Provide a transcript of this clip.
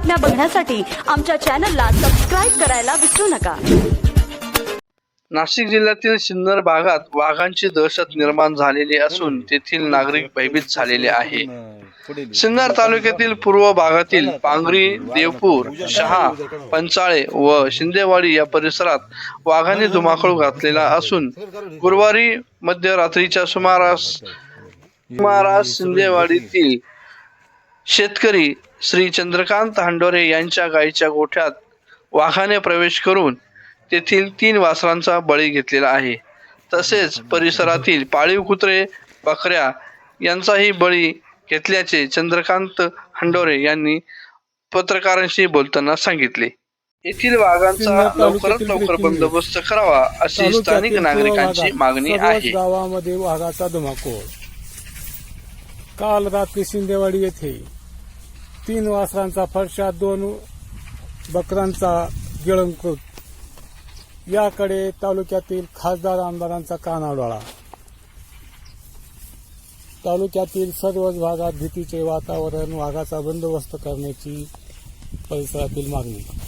बातम्या बघण्यासाठी आमच्या चॅनलला सबस्क्राईब करायला विसरू नका. नाशिक जिल्ह्यातील सिन्नर भागात वाघांची दहशत निर्माण झालेली असून तेथील नागरिक भयभीत झालेले आहे. सिन्नर तालुक्यातील पूर्व भागातील पांगरी देवपूर शहा पंचाळे व शिंदेवाडी या परिसरात वाघाने धुमाकूळ घातलेला असून गुरुवारी मध्यरात्रीच्या सुमारास सुमारास शिंदेवाडीतील शेतकरी श्री चंद्रकांत हांडोरे यांच्या गायीच्या गोठ्यात वाघाने प्रवेश करून तेथील तीन वासरांचा बळी घेतलेला आहे. तसेच परिसरातील पाळीव कुत्रे बकऱ्या यांचाही बळी घेतल्याचे चंद्रकांत हंडोरे यांनी पत्रकारांशी बोलताना सांगितले. येथील वाघांचा लवकरात लवकर बंदोबस्त करावा अशी स्थानिक नागरिकांची मागणी आहे. गावामध्ये वाघाचा धुमाकूळ. काल रात्री शिंदेवाडी येथे तीन वासरांचा फरशा दोन बकरांचा गिळंकृत. याकडे तालुक्यातील खासदार आमदारांचा कानाडोळा. तालुक्यातील सर्वच भागात भीतीचे वातावरण वाघाचा बंदोबस्त करण्याची परिसरातील मागणी.